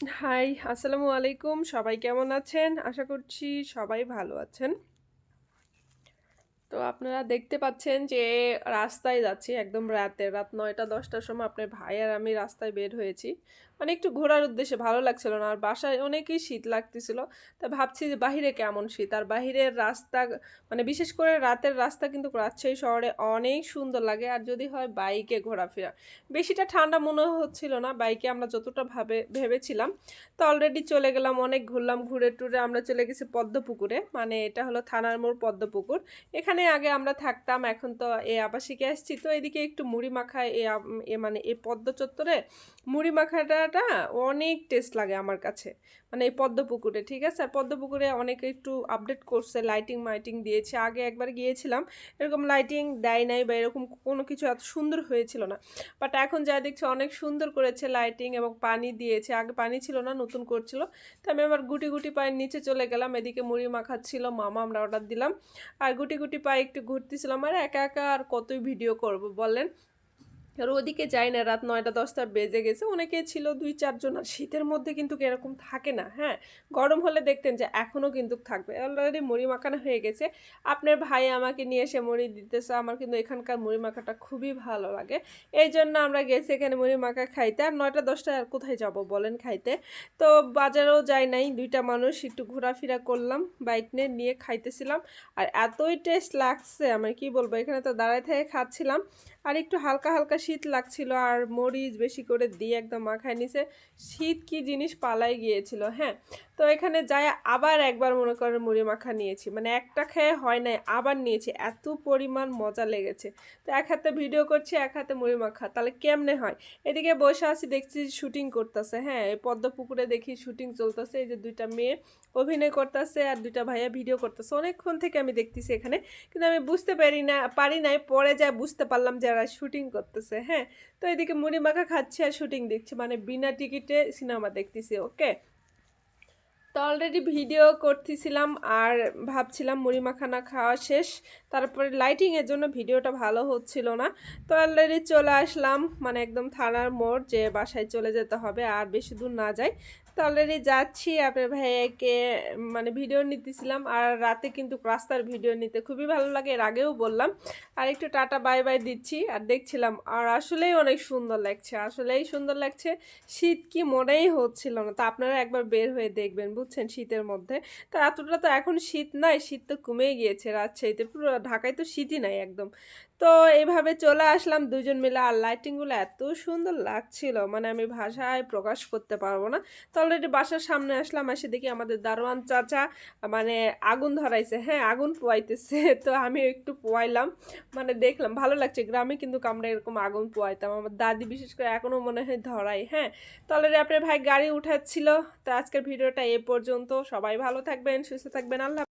High আসসালামু আলাইকুম। সবাই কেমন আছেন? আশা করছি সবাই ভালো আছেন। আপনারা দেখতে পাচ্ছেন যে রাস্তায় যাচ্ছি, একদম রাতে। রাত নয়টা, দশটার সময় আপনার ভাই আর আমি রাস্তায় বের হয়েছি। মানে একটু ঘোরার উদ্দেশ্যে ভালো লাগছিল না, আর বাসায় অনেকই শীত লাগতেছিল। তা ভাবছি যে বাহিরে কেমন শীত? আর বাহিরের রাস্তা মানে বিশেষ করে রাতের রাস্তা কিন্তু রাজশাহী শহরে অনেক সুন্দর লাগে। আর যদি হয় বাইকে ঘোরাফেরা। বেশিটা ঠান্ডা মনে হচ্ছিল না, বাইকে আমরা যতটা ভাবে, ভেবেছিলাম। তো অলরেডি চলে গেলাম, অনেক ঘুরলাম, ঘুরে টুরে আমরা চলে গেছি পদ্মপুকুরে। মানে এটা হলো থানার মোড় পদ্মপুকুর। এখানে আগে আমরা থাকতাম, এখন তো এ আবাসিকে আসছি। তো এদিকে একটু মুড়ি মাখায় এ এ মানে এই পদ্ম চত্বরে মুড়ি মাখাটাটা অনেক টেস্ট লাগে আমার কাছে। মানে এই পদ্মপুকুরে ঠিক আছে? আর পদ্মপুকুরে অনেকে একটু আপডেট করছে লাইটিং মাইটিং দিয়েছে। আগে একবার গিয়েছিলাম, এরকম লাইটিং দেয় নাই বা এরকম কোনো কিছু এত সুন্দর হয়েছিল না। বাট এখন যা দেখছি অনেক সুন্দর করেছে লাইটিং এবং পানি দিয়েছে। আগে পানি ছিল না, নতুন করছিল। তো আমি আবার গুটি গুটি পায়ের নিচে চলে গেলাম। এদিকে মুড়ি মাখাচ্ছিল, মামা আমরা অর্ডার দিলাম। আর গুটি গুটি পায়ে একটু ঘুরতেছিলাম আর একা একা আর কতই ভিডিও করব বলেন? আর ওদিকে যাই না, রাত নয়টা দশটা বেজে গেছে। অনেকে ছিল দুই চারজন, আর শীতের মধ্যে কিন্তু এরকম থাকে না হ্যাঁ? গরম হলে দেখতেন যে এখনও কিন্তু থাকবে। অলরেডি মুড়ি মাখানো হয়ে গেছে। আপনার ভাই আমাকে নিয়ে এসে মুড়ি দিতেছে। আমার কিন্তু এখানকার মুড়ি মাখাটা খুবই ভালো লাগে। এই জন্য আমরা গেছি এখানে মুড়ি মাখা খাইতে। আর নয়টা দশটা আর কোথায় যাব বলেন খাইতে? তো বাজারেও যাই নাই। দুইটা মানুষ একটু ঘোরাফেরা করলাম, বাইক নিয়ে খাইতেছিলাম। আর এতই টেস্ট লাগছে, আমার কি বলব? এখানে তো দাঁড়ায় থেকে খাচ্ছিলাম। আর একটু হালকা হালকা শীত লাগছিল আর মরিচ বেশি করে দিয়ে একদম মাখায় নিছে। শীত কি জিনিস পালাই গিয়েছিল হ্যাঁ? তো এখানে যাই আবার একবার মনে করেন মুড়ি মাখা নিয়েছি। মানে একটা খেয়ে হয় নাই, আবার নিয়েছি। এত পরিমাণ মজা লেগেছে। তো এক হাতে ভিডিও করছি, এক হাতে মুড়ি মাখা। তাহলে কেমনে হয়? এদিকে বসে আছি, দেখছি শুটিং করতেছে। হ্যাঁ এই পদ্ম পুকুরে দেখি শুটিং চলতেছে। এই যে দুইটা মেয়ে অভিনয় করতেছে আর দুইটা ভাইয়া ভিডিও করতেছে। অনেকক্ষণ থেকে আমি দেখতেছি এখানে। কিন্তু আমি বুঝতে পারি না, পারি নাই। পরে যা বুঝতে পারলাম যারা শুটিং করতেছে। হ্যাঁ তো এদিকে মুড়ি মাখা খাচ্ছি আর শুটিং দেখছি। মানে বিনা টিকিটে সিনেমা দেখতেছি, ওকে? তো অলরেডি ভিডিও করতেছিলাম আর ভাবছিলাম মুড়ি মাখানা খাওয়া শেষ। তারপরে লাইটিংয়ের জন্য ভিডিওটা ভালো হচ্ছিল না। তো অলরেডি চলে আসলাম মানে একদম থানার মোড় যে বাসায় চলে যেতে হবে আর বেশি দূর না যাই। অলরেডি যাচ্ছি আপনার ভাইয়াকে মানে ভিডিও নিতেছিলাম আর রাতে কিন্তু রাস্তার ভিডিও নিতে। খুবই ভালো লাগে, এর আগেও বললাম। আর একটু টাটা বাই বাই দিচ্ছি। আর দেখছিলাম, আর আসলেই অনেক সুন্দর লাগছে, আসলেই সুন্দর লাগছে। শীত কি মনেই হচ্ছিল না। তো আপনারা একবার বের হয়ে দেখবেন, বুঝছেন, শীতের মধ্যে। তো এতটা তো এখন শীত নাই, শীত তো কমেই গিয়েছে রাজশাহীতে। পুরো ঢাকায় তো শীতই নাই একদম। তো এইভাবে চলে আসলাম দুজন মিলে, আর লাইটিংগুলো এত সুন্দর লাগছিল। মানে আমি ভাষায় প্রকাশ করতে পারব না। তো অলরেডি বাসার সামনে আসলাম, এসে দেখি আমাদের দারোয়ান চাচা মানে আগুন ধরাইছে। হ্যাঁ আগুন পোয়াইতেছে। তো আমি একটু পোয়াইলাম। মানে দেখলাম, ভালো লাগছে। গ্রামে কিন্তু আমরা এরকম আগুন পোয়াইতাম। আমার দাদি বিশেষ করে এখনও মনে হয় ধরাই হ্যাঁ তো অলরেডি আপনার ভাই গাড়ি উঠাচ্ছিল। তো আজকের ভিডিওটা এ পর্যন্ত। সবাই ভালো থাকবেন, সুস্থ থাকবেন। আল্লাহ